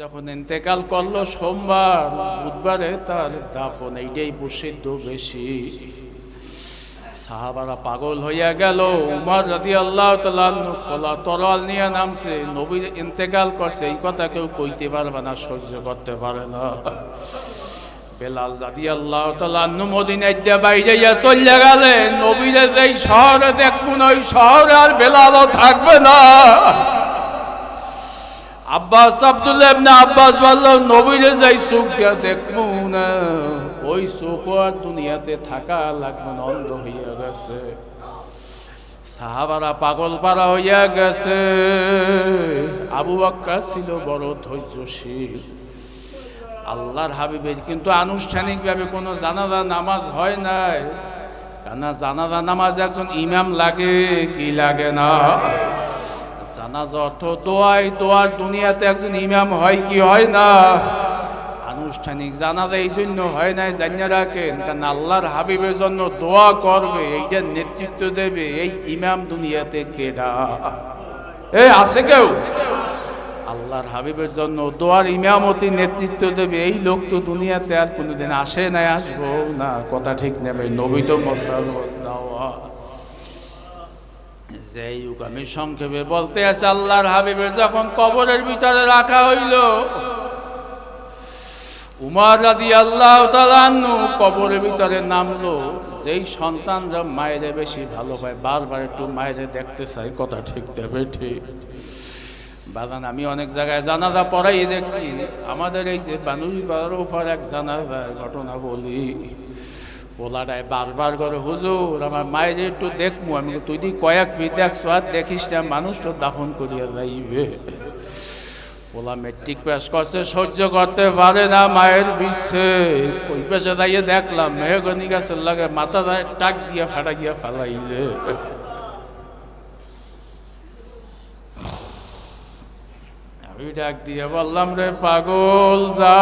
যখন ইন্তেকাল করল সোমবার, বুধবারে তার দাফন, এইটাই প্রসিদ্ধ বেশি। সাহাবারা পাগল হইয়া গেল। উমর রাদি আল্লাহ খোলা তরল নিয়ে নামছে। নবী ইন্তেকাল করছে, এই কথা কেউ কইতে পারবে না, সহ্য করতে পারে না। বেলাল রাদি আল্লাহ তালান্নু মদিনায় বাইরে ইয়া চলে গেলেন নবীরে যেই শহরে দেখুন ওই শহরে আর বেলালও থাকবে না। আব্বাস আব্দুল্লাহ ইবনে আব্বাস বলল, নবীরে যাই সুখ দিয়া না। ওই সুখ আর দুনিয়াতে থাকা লাগবে অন্ধ হইয়া গেছে। সাহাবারা পাগল পারা হইয়া গেছে। আবু বাক্কা ছিল বড় ধৈর্যশীল। আল্লাহর হাবিবের কিন্তু আনুষ্ঠানিকভাবে কোনো জানাজা নামাজ হয় নাই। জানাজা নামাজ একজন ইমাম লাগে, কি লাগে না? জানাজা অর্থ দোয়াই, দোয়ার দুনিয়াতে একজন ইমাম হয় কি হয় না? আনুষ্ঠানিক জানাজা এই জন্য হয় নাই, জানিয়ে রাখেন, কারণ আল্লাহর হাবিবের জন্য দোয়া করবে এইটার নেতৃত্ব দেবে এই ইমাম দুনিয়াতে কেডা? এ, আছে কেউ? আল্লাহর হাবিবের জন্য দোয়ার ইমামতি নেতৃত্ব দেবে, এই লোক তো দুনিয়াতে আর কোনোদিন আসে নাই, আসব না। কথা ঠিক নেবে নবী তো মসাজ দেওয়া যেই যুগ আমি সংক্ষেপে বলতে আছে, আল্লাহর হাবিবের যখন কবরের ভিতরে রাখা হইল, উমার রাদি আল্লাহ তালান্নু কবরের ভিতরে নামলো। যেই সন্তানরা মায়েরে বেশি ভালো পায় বারবার একটু মায়েরে দেখতে চাই, কথা ঠিক দেবে ঠিক বাগান আমি অনেক জায়গায় জানাজা পড়াই দেখছি, আমাদের এই যে বানুরি পাড়ার উপর এক জানাজার ঘটনা বলি। পোলাটায় বারবার করে, হুজুর, আমার মায়ের একটু দেখব আমি তুই দি কয়েক ফিট দেখছ আর দেখিস না, মানুষ তো দাফন করিয়া যাইবে। পোলা মেট্রিক পাস করছে, সহ্য করতে পারে না মায়ের বিচ্ছেদ ওই পেশে দাঁড়িয়ে দেখলাম, মেহগনি গাছের লাগে মাথা টাক দিয়ে, ফাটা গিয়া ফালাইলে। আমি ডাক দিয়ে বললাম, রে পাগল, যা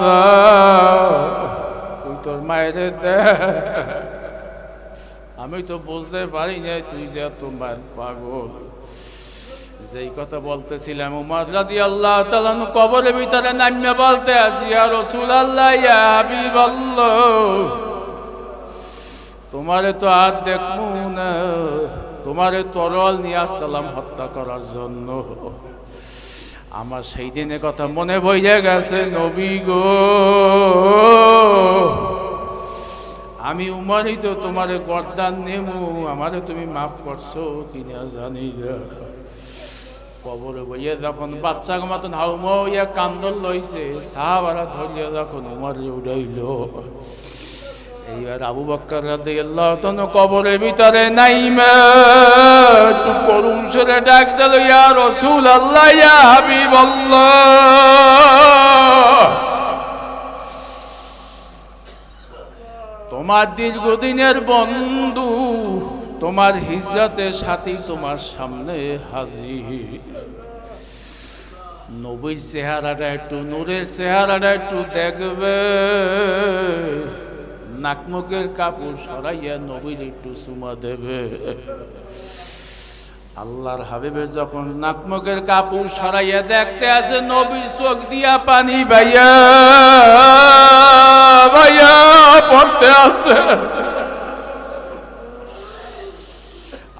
যা। তোর মায়ের আমি তো বুঝতে পারি না তুই যে তোমার পাগল। যেই কথা বলতেছিলাম উমর রাদি আল্লাহ তালান কবরের ভিতরে নামিয়ে বলতে আছি আর রসুল আল্লাহ হাবিব আল্লাহ তোমারে তো আর দেখব না। তোমারে তরল নিয়ে আসসালাম হত্যা করার জন্য। আমার সেই দিনের কথা মনে বইয়া গেছে, নবী গো। আমি উমারই তো তোমারে গরদান নেমু, আমারে তুমি মাফ করছ কিনা জানি কবরে বইয়া যখন বাচ্চা মতন হাউমা ইয়া কান্দল লইছে, সাহাবারা ধরিয়া যখন উমারে উড়াইল। এইবার আবু বক্কর তাআলা কবরের ভিতরে একটু করুণ সুরে ডাক দিল, ইয়া রাসূল আল্লাহ ইয়া হাবিব তোমার দীর্ঘদিনের বন্ধু, তোমার হিজরাতে সাথী তোমার সামনে হাজির। নবীর চেহারাটা একটু, নূরের চেহারাটা একটু দেখবে। নাকমুখের কাপড় সরাইয়া নবীর একটু চুমা দেবে। আল্লাহর হাবিবের যখন নাকমুখের কাপড় সরাইয়া দেখতে আছে নবীর চোখ দিয়া পানি ভাইয়া ভাইয়া পড়তে আছে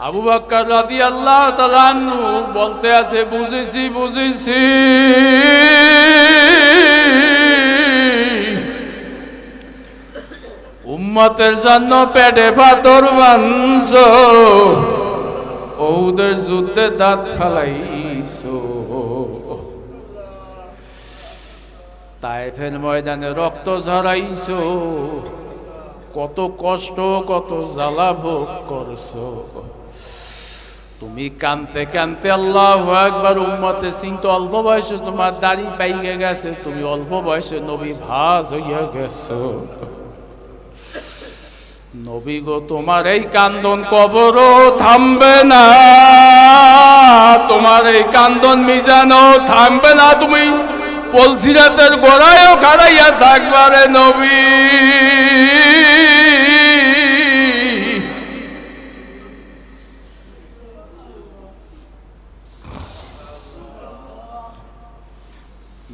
আবু বাক্কার রাদি আল্লাহ তালানু বলতে আছে বুঝেছি বুঝেছি। উম্মতের জন্য পেটে পাথর মাংস ওদের যুদ্ধে দাঁত ফালাইছো তাইফের ময়দানে রক্ত ঝরাইছো। কত কষ্ট, কত জ্বালা ভোগ করছ। তুমি কানতে কানতে আল্লাহ একবার উম্মতে চিন্তা অল্প বয়সে তোমার দাড়ি পাইকে গেছে, তুমি অল্প বয়সে নবী ভাজ হইয়া গেছো। নবী গো, তোমার এই কান্দন কবরও থামবে না। তোমার এই কান্দন মিজানো থামবে না। তুমি পলসিরাতের গোড়ায়ও খাড়াইয়া থাকবারে নবী।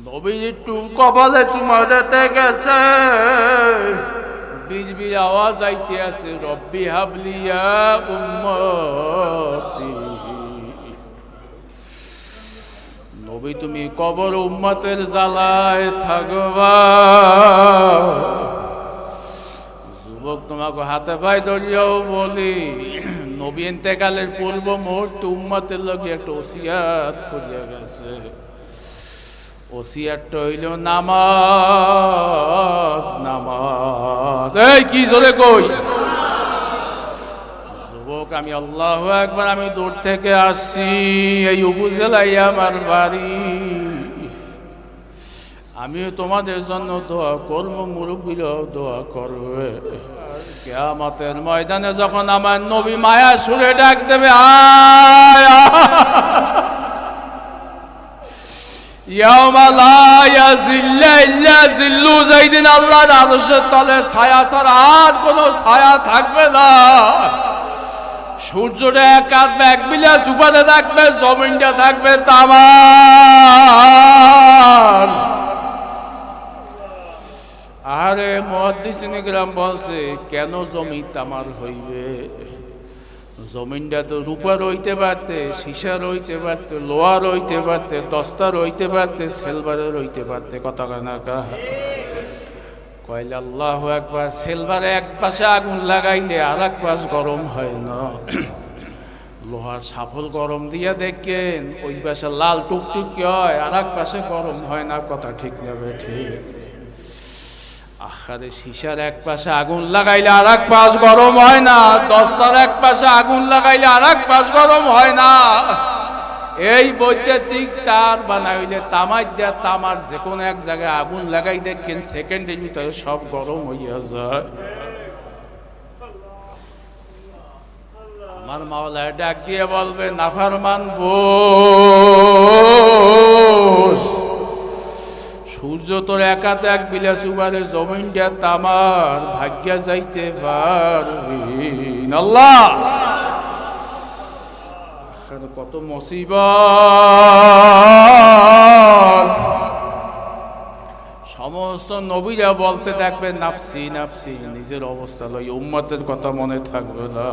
নবী, একটু কপালে চুমা যেতে গেছে। বিজবির আওয়াজ আইতে আছে, রব্বি হাবলিয়া উম্মতি। নবী, তুমি কবর উম্মতের জ্বালায় থাকবা। যুবক, তোমাকে হাতে পায়ে ধরিয়াও বলি, নবী এতেকালের পূর্ব মুহূর্তে উম্মতের লোক একটা ওসিয়াত করিয়া গেছে। ওসিয়াতটা হইল নামাজ নামাজ। এই, কি জোরে কই? যুবক, আমি আল্লাহ একবার আমি দূর থেকে আসছি, এই উপজেলায় আমার বাড়ি। আমি তোমাদের জন্য দোয়া করব, মুরব্বীরাও দোয়া করবে। কেয়ামতের ময়দানে যখন আমার নবী মায়া সুরে ডাক দেবে আয়। আল্লাহর আরশের তলে ছায়া ছাড়া আর কোনো ছায়া থাকবে না। সূর্যটা এক কাঁদবে এক বিলিয়া চুপাতে থাকবে, জমিনটা থাকবে তামার আরে মহাদিসিনী গ্রাম বলছে, কেন জমি তামার হইবে? জমিনটা তো রূপা রইতে পারতে, সীসা রইতে পারতে, লোহা রইতে পারতে, দস্তা রইতে পারতে সেলভারে রইতে পারতে, কথা কানা কইলে আল্লাহ একবার সেলভারে এক পাশে আগুন লাগাইলে আর এক পাশ গরম হয় না। লোহার সাফল গরম দিয়া দেখেন, ওই পাশে লাল টুকটুকি হয় আর এক পাশে গরম হয় না, কথা ঠিক নেবে ঠিক। আখারে শিশার এক পাশে আগুন লাগাইলে আর এক হয় না। এক পাশে আগুন লাগাইলে আর এক হয় না। এই বৈদ্যুতিক তার তামার তামার যে কোনো এক জায়গায় আগুন লাগাই দেখেন সেকেন্ডের ভিতরে সব গরম হইয়া যায়। আমার মাওলায় ডাক দিয়ে বলবে নাফার মানবো সূর্য তোর একাতে এক বিলাস উবারে জমিনটা তামার ভাগ্যা যাইতে পারবি আল্লাহ! কত মুসিবত। সমস্ত নবীরা বলতে থাকবে, নাফসি নাফসি, নিজের অবস্থা লই উম্মতের কথা মনে থাকবে না।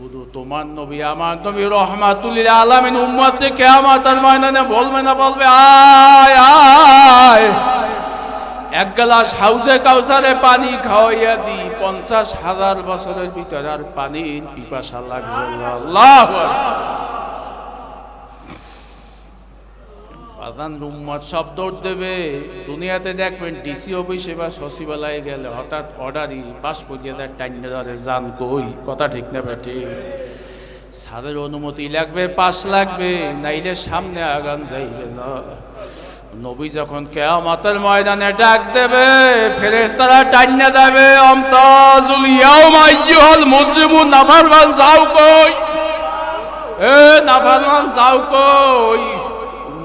শুধু তোমার নবী, আমার নবী রহমাতুল্লিল আলামিন উম্মতে আমার ময়দানে বলবে না, বলবে, আয় আয় এক গ্লাস হাউজে কাউসারে পানি খাওয়াইয়া দি পঞ্চাশ হাজার বছরের ভিতরে আর পানির পিপাসা লাগবে আল্লাহ প্রধান রুম্মত সব দৌড় দেবে। দুনিয়াতে দেখবেন ডিসি অফিসে বা সচিবালয়ে গেলে হঠাৎ অর্ডারই পাস পড়িয়ে দেয়, টাইনে ধরে যান কই? কথা ঠিক না বেটে স্যারের অনুমতি লাগবে, পাস লাগবে, নাইলে সামনে আগান যাইবে না। নবী যখন কেয়ামতের ময়দানে ডাক দেবে, ফেরেশতারা টাইনে দেবে অমতাজুল ইয়াউমা আইয়ুহাল মুজরিমুন, নাফরমান যাও কই? এ, নাফরমান যাও কই?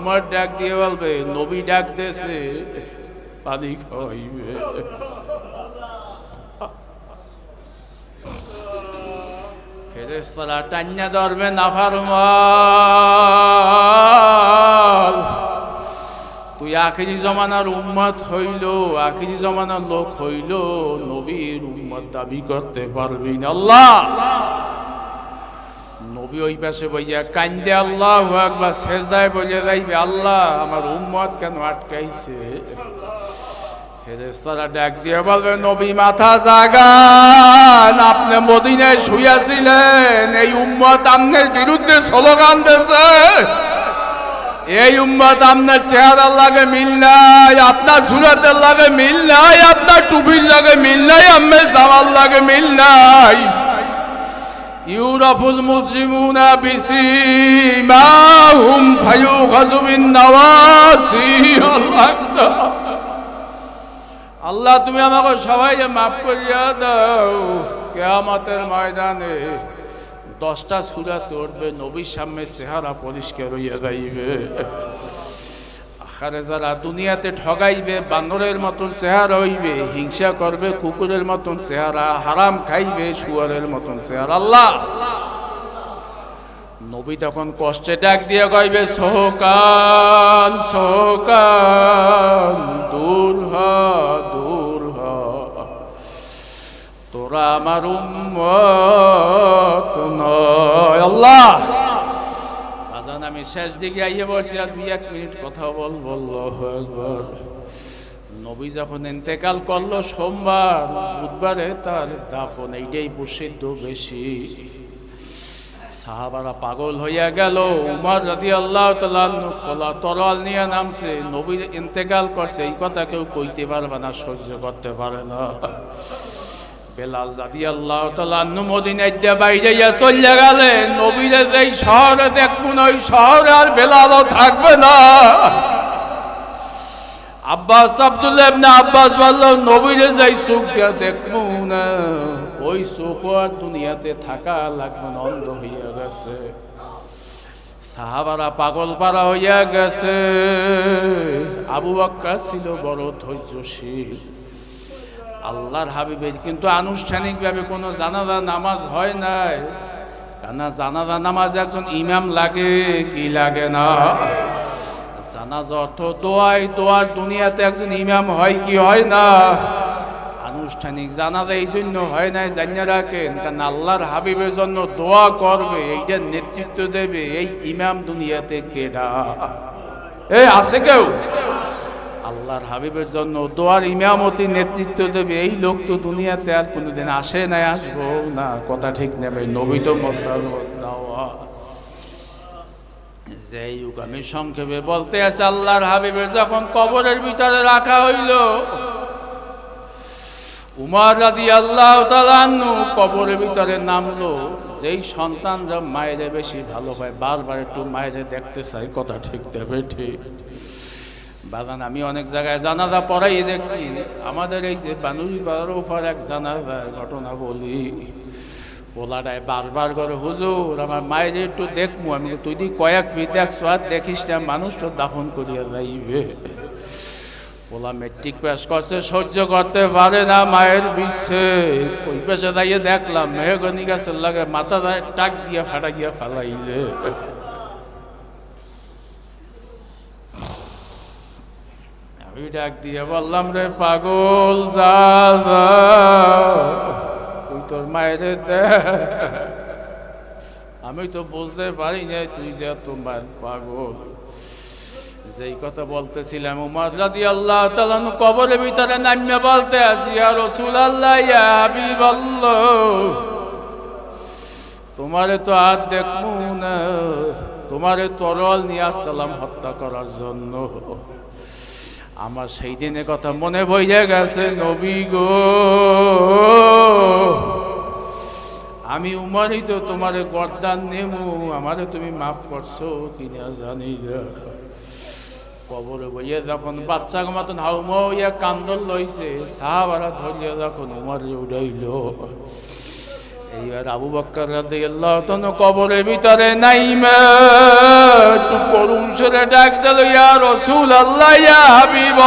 উম্মার ডাক দিয়ে বলবে, নবী ডাক দেছে, পানি খাওয়াইবে। ফেরেশতারা টান্না ধরবে তুই আখিরি জমানার উম্মত হইল, আখিরি জমানার লোক হইল, নবীর উম্মত দাবি করতে পারবি না। আল্লাহ! নবী ওই পাশে বইয়া, কান্দে আল্লাহ একবার শেষদায় বলে যাইবে, আল্লাহ আমার উম্মত কেন আটকাইছে? ফেরেস্তারা ডাক দিয়ে বলবে, নবী মাথা জাগান, আপনি মদিনায় শুয়াছিলেন এই উম্মত আপনার বিরুদ্ধে স্লোগান দিয়েছে। এই উম্মত আপনার চেহারার লাগে মিল নাই, আপনার সুরাতের লাগে মিল নাই, আপনার টুপির লাগে মিল নাই আম্মের জামার লাগে মিল নাই। মুসলিমুনা বিসিমাহুম ফায়ুখাযু বিন নাওয়াসি আল্লাহ। তুমি আমাকে সবাইকে মাফ করিয়া দাও। কেয়ামতের ময়দানে দশটা সুরা উঠবে নবীর সামনে চেহারা পরিষ্কার হইয়া যাইবে। আখারে যারা দুনিয়াতে ঠগাইবে, বান্দরের মতন চেহারা হইবে, হিংসা করবে, কুকুরের মতন চেহারা, হারাম খাইবে, শুয়ারের মতন চেহারা। আল্লাহ! নবী তখন কষ্টে ডাক দিয়ে কইবে, সোহকান সোহকান, দূর হ দূর হ। তোরা আমার উম্মত নয়। আল্লাহ! শেষ দিকে আইয়ে বলছি, আর দুই এক মিনিট কথা বল বলল একবার নবী যখন ইন্তেকাল করল সোমবার, বুধবারে তার দাফন এইটাই প্রসিদ্ধ বেশি। সাহাবারা পাগল হইয়া গেল। উমর রাদি আল্লাহ খোলা তরল নিয়ে নামছে। নবী ইন্তেকাল করছে, এই কথা কেউ কইতে পারবে না, সহ্য করতে পারে না। বেলাল রাদি আল্লাহ তালান্ন মদিনায় দিয়ে বাইরে চলে গেলেন, নবীরে যেই শহরে দেখুন, ওই শহরে আর বেলালও থাকবে না। আব্বাস আব্দুল্লাহ ইবনে আব্বাস বলল, নবীরে যাই সুখ দিয়া ওই সুখ আর দুনিয়াতে থাকা লাগবে অন্ধ হইয়া গেছে। সাহাবারা পাগল পারা হইয়া গেছে। আবু বাক্কা ছিল বড় ধৈর্যশীল। আল্লাহর হাবিবের, কিন্তু আনুষ্ঠানিকভাবে কোনো জানাজা নামাজ হয় নাই। কেন জানাজা নামাজ একজন ইমাম লাগে, কি লাগে না? জানাজ অর্থ দোয়াই, দোয়ার দুনিয়াতে একজন ইমাম হয় কি হয় না? আনুষ্ঠানিক জানাজা এই জন্য হয় নাই, জানিয়ে রাখেন, কারণ আল্লাহর হাবিবের জন্য দোয়া করবে, এইটার নেতৃত্ব দেবে, এই ইমাম দুনিয়াতে কেডা? এই আছে কেউ? আল্লাহর হাবিবের জন্য দোয়ার ইমামতি নেতৃত্ব দেবে। এই লোক তো দুনিয়াতে আর কোনোদিন আসে নাই আসব না। কথা ঠিক নেবে নবী তো দাওয়া যেই যুগ আমি সংক্ষেপে বলতে আছে, আল্লাহর হাবিবের যখন কবরের ভিতরে রাখা হইল, উমার রাদি আল্লাহ তালান্নু কবরের ভিতরে নামলো। যেই সন্তানরা মায়েরে বেশি ভালো পায় বারবার একটু মায়েরে দেখতে চাই কথা ঠিক দেবে ঠিক। বাগান আমি অনেক জায়গায় জানাজা পড়াই দেখছি। আমাদের এই যে বানুরি পাড়ার উপর এক জানাজার ঘটনা বলি। পোলাটায় বারবার করে, হুজুর, আমার মায়ের একটু দেখব আমি তুই দি কয়েক ফিট দেখছ আর দেখিস না, মানুষ তো দাফন করিয়া যাইবে। ওলা মেট্রিক পাস করছে, সহ্য করতে পারে না মায়ের বিশ্বে ওই পেশে দাঁড়িয়ে দেখলাম, মেহগনি গাছের লাগে মাথা দায় টাক দিয়ে ফাটা গিয়া ফালাইলে। আমি ডাক দিয়ে বললাম, রে পাগল যা। তুই তোর মায়ের আমি তো বুঝতে পারি না তুই যে তোমার পাগল যেই কথা বলতেছিলাম, উমর রাদি আল্লাহ তালানু কবরের ভিতরে নামিয়ে বলতে আছি আর রসুল আল্লাহ হাবিব আল্লাহ তোমারে তো আর দেখব না তোমারে তরল নিয়ে আসসালাম হত্যা করার জন্য আমার সেই দিনের কথা মনে বইয়া গেছে, নবী গো। আমি উমারই তো তোমারে গরদান নেমু আমারে তুমি মাফ করছ, কিনা জানি কবরে বইয়ে যখন বাচ্চা মতন হাউমা ইয়া কান্দল লইছে, সাহাবারা ধরিয়া যখন উমারে উড়াইল। এইবার আবু বক্কর রাদিয়াল্লাহু তাআলা কবরের ভিতরে নাইমা একটু করুণ সুরে ডাক দিল, ইয়া রসুল আল্লাহ ইয়া হাবিব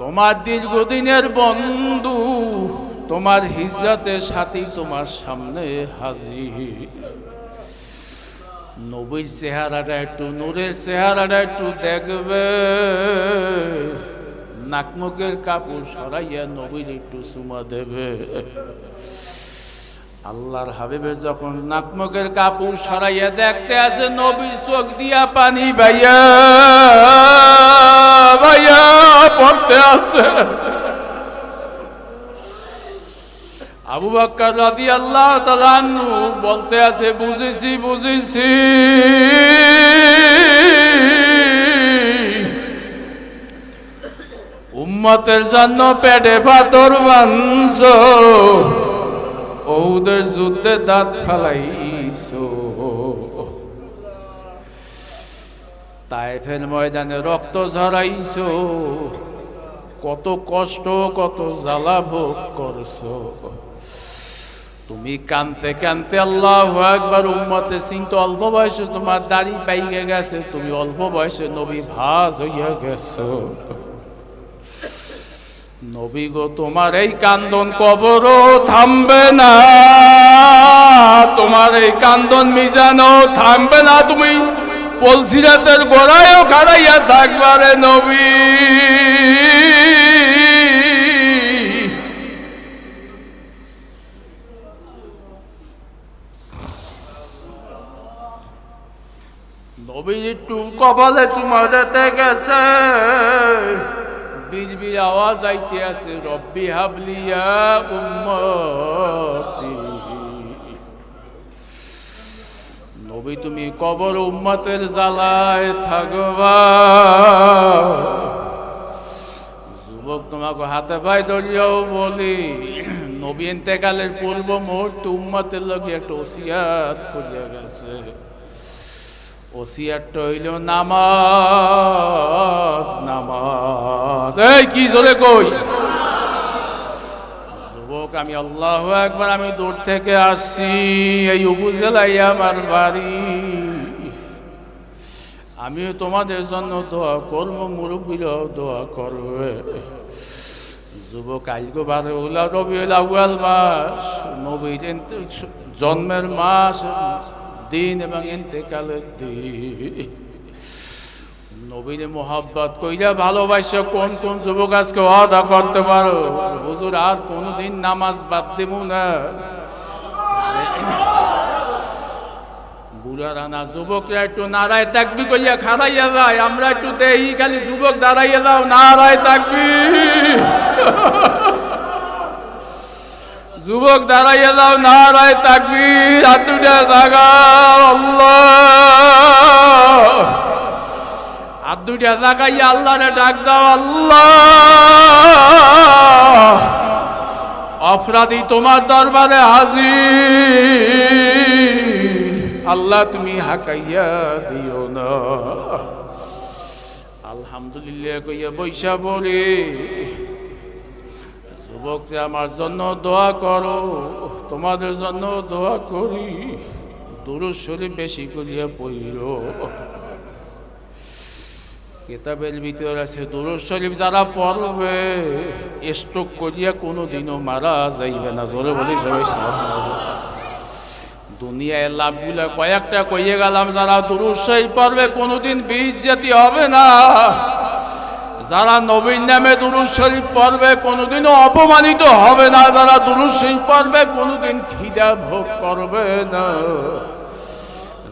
তোমার দীর্ঘদিনের বন্ধু, তোমার হিজরতের সাথী তোমার সামনে হাজির। নবীর চেহারাটা একটু, নূরের চেহারাটা একটু দেখবে। নাকমুখের কাপড় সরাইয়া নবীর একটু চুমা দেবে। আল্লাহর হাবিবে যখন নাকমুখের কাপড় সরাইয়া দেখতে আছে নবীর চোখ দিয়া পানি ভাইয়া ভাইয়া পড়তে আছে আবু বাক্কার রাদি আল্লাহ বলতে আছে বুঝেছি বুঝেছি। উম্মতের জন্য পেটে পাথর বাঞ্চ ওদের যুদ্ধে দাঁত ফালাইছো। তাইফের ময়দানে রক্ত ঝরাইছো, কত কষ্ট, কত জ্বালা ভোগ করছ। তুমি কানতে কানতে আল্লাহ একবার উম্মতে চিন্ত অল্প বয়সে তোমার দাড়ি পাইয়ে গেছে, তুমি অল্প বয়সে নবী ভাস হইয়া গেছো। নবী গো, তোমার এই কান্দন কবরও থামবে না। তোমার এই কান্দন মিজানো থামবে না। তুমি পলসিরাতের গোড়ায়ও খাড়াইয়া থাকবারে নবী। নবী একটু কপালে চুমা যেতে গেছে। বীজ বীজ আওয়াজ আইতে আছে, রব্বি হাবলিয়া উম্মতি। নবী, তুমি কবর উম্মতের জ্বালায় থাকবা। যুবক, তোমাকে হাতে পায়ে ধরিয়াও বলি। নবী এতেকালের পূর্ব মুহূর্তে উম্মতের লগে একটা ওসিয়াত করিয়া গেছে। ওসিয়ারটা হইল নামাজ নামাজ। এই, কি জোরে কই? যুবক, আমি আল্লাহ একবার আমি দূর থেকে আসছি। এই উপজেলায় আমার বাড়ি। আমিও তোমাদের জন্য দোয়া করব, মুরব্বীরাও দোয়া করবে। যুবক আজকে বারে উলা রবি মাস এন্তে- জন্মের মাস। দিন এবং এতেকালের দিন। নবীর মোহাব্বত কইরা ভালোবাসা, কোন কোন যুবক আজকে অদা করতে পারো? হুজুর, আর কোনদিন নামাজ বাদ দেব না। যুবকরা একটু নারায় থাকবি কইয়া খারাইয়া যায়, আমরা একটু দেই খালি যুবক দাঁড়াইয়া দাও নারায় থাকবি যুবক দাঁড়াইয়া দাও, নারায় থাকবি হাতুটা দাগাও আল্লাহ। হাত দুইটা লাগাইয়া আল্লাহরে ডাক দাও, আল্লাহ। অপরাধী তোমার দরবারে হাজির। আল্লাহ তুমি হাকাইয়া দিও না। আলহামদুলিল্লাহ কইয়া বৈশা বলে যুবকরা আমার জন্য দোয়া করো। তোমাদের জন্য দোয়া করি। দুরুদ শরীফ বেশি করিয়া পড়িল। কেতাবের ভিতরে আছে, দুরুদ শরীফ যারা পড়বে, স্ট্রোক করিয়া কোনো দিনও মারা যাইবে না। জোরে বলি, সবাই দুনিয়ায় লাভগুলা কয়েকটা কইয়ে গেলাম, যারা দুরুদ শরীফ পড়বে, কোনোদিন বীজ জাতি হবে না। যারা নবীন নামে দুরুদ শরীফ পড়বে, কোনোদিনও অপমানিত হবে না। যারা দুরুদ শরীফ পড়বে, কোনোদিন খিদা ভোগ করবে না।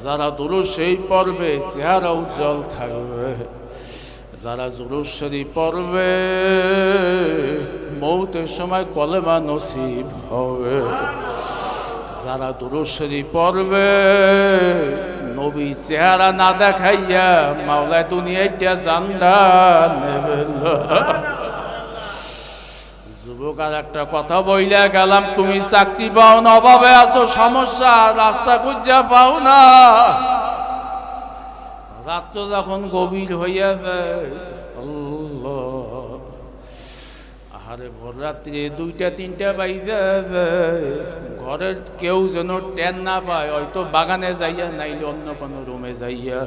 যারা দুরুদ শরীফ পড়বে, চেহারা উজ্জ্বল থাকবে। যারা দুরুদ শরীফ পড়বে, মৌতের সময় কলেমা নসিব হবে। যারা দুরুদ শরীফ পড়বে নবী চেহারা না দেখাইয়া মাওলায় দুনিয়াটা জান্দা নেবে যুবক, আর একটা কথা বইলা গেলাম, তুমি চাকরি পাও না, অভাবে আছো, সমস্যা, রাস্তা খুঁজা পাও না। রাত্র যখন গভীর হইয়া যায় আহারে ভোর রাত্রে দুইটা, তিনটা বাইজা যায়। ঘরের কেউ যেন টেন না পায়, হয়তো বাগানে যাইয়া, নাইলে অন্য কোনো রুমে যাইয়া।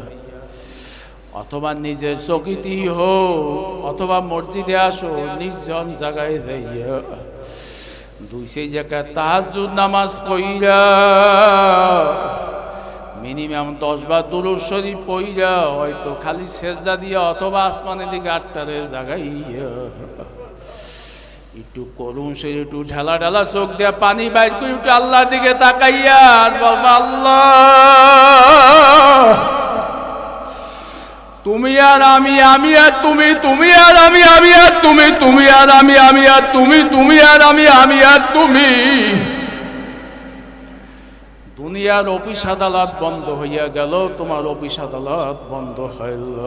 অথবা নিজের চকিতি হো অথবা মসজিদে আসো, নির্জন জায়গায় যাইয়া। দুই সেই জায়গায় তাহাজুদ নামাজ পইরা মিনিমাম দশ বার দুরুদ শরীফ পইরা হয়তো খালি সেজদা দিয়া অথবা আসমানের দিকে আটটারে জাগাইয়া। একটু করুন, সে একটু ঢেলা ঢেলা চোখ দিয়ে পানি বাইর করে একটু আল্লাহ দিকে তাকাইয়া আল্লাহ, তুমি আর আমি আমি আর তুমি তুমি আর আমি আমি আর তুমি তুমি আর আমি আমি আর তুমি তুমি আর আমি আমি আর তুমি। দুনিয়ার অফিস আদালত বন্ধ হইয়া গেল, তোমার অফিস আদালত বন্ধ হইল।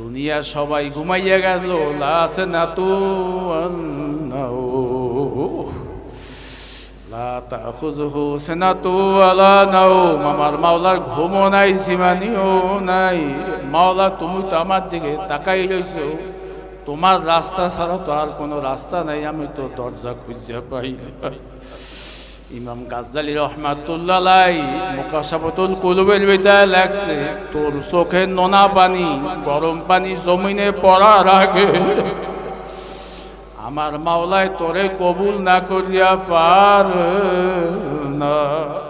দুনিয়া সবাই ঘুমাইয়া গেল লাসে না তু মামার মাওলার ঘুমও নাই, সীমানিও নাই। মাওলা, তুমি তো আমার দিকে তাকাই রইছো। তোমার রাস্তা ছাড়া তো আর কোনো রাস্তা নাই, আমি তো দরজা খুঁজে পাই। ইমাম গাজ্জালি রহমাতুল্লাহ মোকাশাবতুল কুলুবের ভিতরে লাগছে তোর চোখে নোনা পানি, গরম পানি জমিনে পড়ার আগে আমার মাওলায় তোরে কবুল না করিয়া পার না।